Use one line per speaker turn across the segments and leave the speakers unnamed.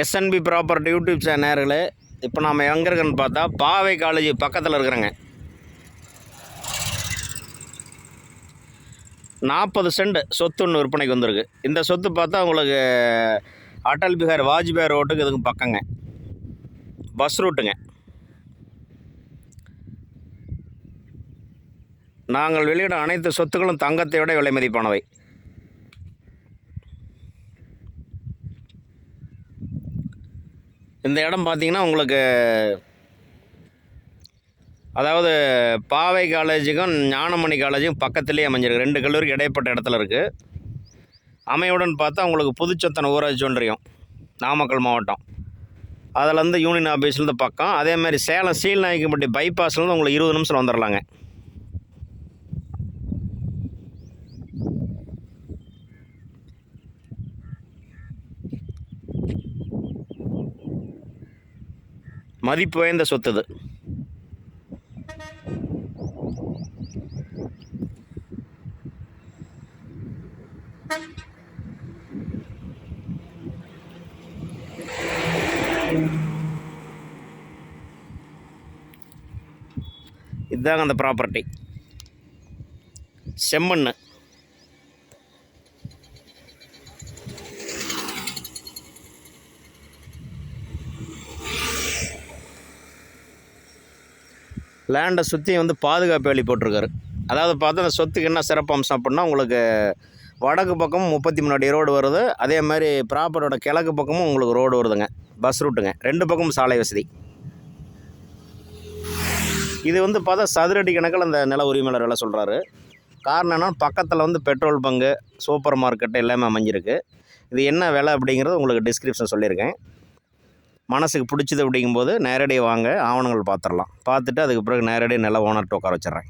SNP property YouTube channel இப்போ நாம் எங்கே இருக்கோன்னு பார்த்தா பாவை காலேஜ் பக்கத்தில் இருக்கிறோங்க. நாற்பது சென்ட் சொத்து ஒன்று விற்பனைக்கு வந்திருக்கு. இந்த சொத்து பார்த்தா உங்களுக்கு அடல் பிஹார் வாஜ்பாய் ரோட்டுக்கு இதுக்கு பக்கங்க. பஸ் ரூட்டுங்க. நாங்கள் வெளியிடும் அனைத்து சொத்துக்களும் தங்கத்தை விட விலை மதிப்பானவை. இந்த இடம் பார்த்திங்கன்னா உங்களுக்கு அதாவது பாவை காலேஜுக்கும் ஞானமணி காலேஜுக்கும் பக்கத்துலேயே அமைஞ்சிருக்கு. ரெண்டு கல்லூரிக்கு இடைப்பட்ட இடத்துல இருக்குது அமையுடன் பார்த்தா உங்களுக்கு புதுச்சத்தன ஊராட்சி ஒன்றியம் நாமக்கல் மாவட்டம். அதிலேருந்து யூனியன் ஆஃபீஸ்லேருந்து பக்கம். அதே மாதிரி சேலம் சீல்நாயக்கம்பட்டி பைபாஸ்லேருந்து உங்களுக்கு இருபது நிமிஷம் வந்துடலாங்க மதிப்பு வாய்ந்த சொத்து இது இதுதாங்க அந்த ப்ராப்பர்ட்டி செம்மண்ணு. லேண்டை சுற்றி வந்து பாதுகாப்பு வேலி போட்டிருக்காரு. அதாவது பார்த்தா அந்த சொத்துக்கு என்ன சிறப்பம்சம் அப்படின்னா உங்களுக்கு வடக்கு பக்கமும் முப்பத்தி மூணு அடி ரோடு வருது. அதே மாதிரி ப்ராப்பரோட கிழக்கு பக்கமும் உங்களுக்கு ரோடு வருதுங்க. பஸ் ரூட்டுங்க ரெண்டு பக்கமும் சாலை வசதி. இது வந்து பார்த்தா சதுரடி கணக்கில் அந்த நில உரிமையாளர் வேலை சொல்கிறாரு காரணம் என்னன்னா பக்கத்தில் வந்து பெட்ரோல் பங்கு சூப்பர் மார்க்கெட்டு எல்லாமே அமைஞ்சிருக்கு. இது என்ன விலை அப்படிங்கிறது உங்களுக்கு டிஸ்கிரிப்ஷன் சொல்லியிருக்கேன். மனசுக்கு பிடிச்சது அப்படிங்கும்போது நேரடியாக வாங்க ஆவணங்கள் பார்த்துடலாம் பார்த்துட்டு அதுக்கு பிறகு நேரடியாக நில ஓனர்கிட்ட உட்கார வச்சிடுறேன்.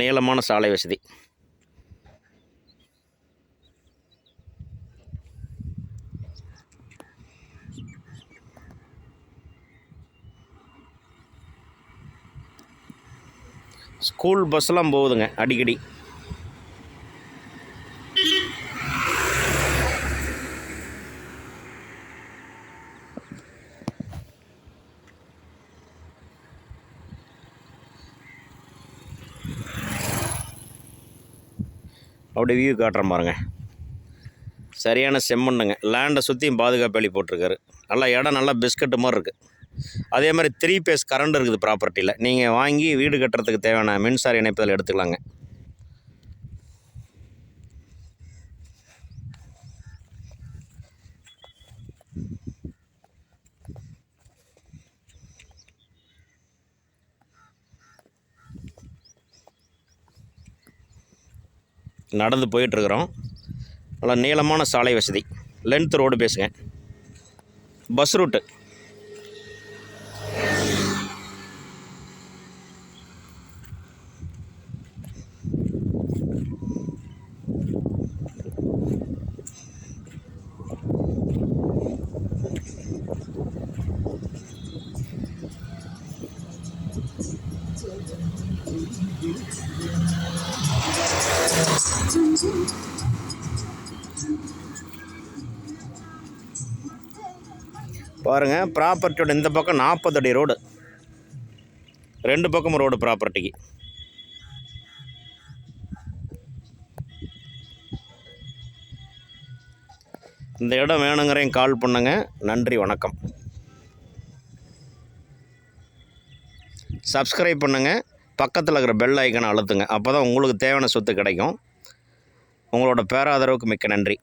நீளமான சாலை வசதி. ஸ்கூல் பஸ்லாம் போகுதுங்க அடிக்கடி. அப்படியே வியூ காட்டுறேன் பாருங்கள் சரியான செம்மண்ணுங்க. லேண்டை சுற்றியும் பாதுகாப்பு வேலி போட்டிருக்காரு. நல்லா இடம் நல்லா பிஸ்கட்டு மாதிரி இருக்குது அதே மாதிரி த்ரீ பேஸ் கரண்ட் இருக்குது ப்ராப்பர்ட்டியில் நீங்கள் வாங்கி வீடு கட்டுறதுக்கு தேவையான மின்சார இணைப்புகள் எடுத்துக்கலாங்க. நடந்து போயிட்டுருக்குறோம். நல்லா நீளமான சாலை வசதி. லென்த் ரோடு பேசுங்க. பஸ் ரூட்டு பாருங்கள் ப்ராப்பர்ட்டியோட இந்த பக்கம் நாற்பது அடி ரோடு ரெண்டு பக்கமும் ரோடு ப்ராப்பர்ட்டிக்கு இந்த இடம் வேணுங்கிறேன் கால் பண்ணுங்க. நன்றி வணக்கம். சப்ஸ்கிரைப் பண்ணுங்கள் பக்கத்தில் இருக்கிற பெல் ஐக்கனை அழுத்துங்க. அப்போ தான் உங்களுக்கு தேவையான சொத்து கிடைக்கும். உங்களோட பேராதரவுக்கு மிக்க நன்றி.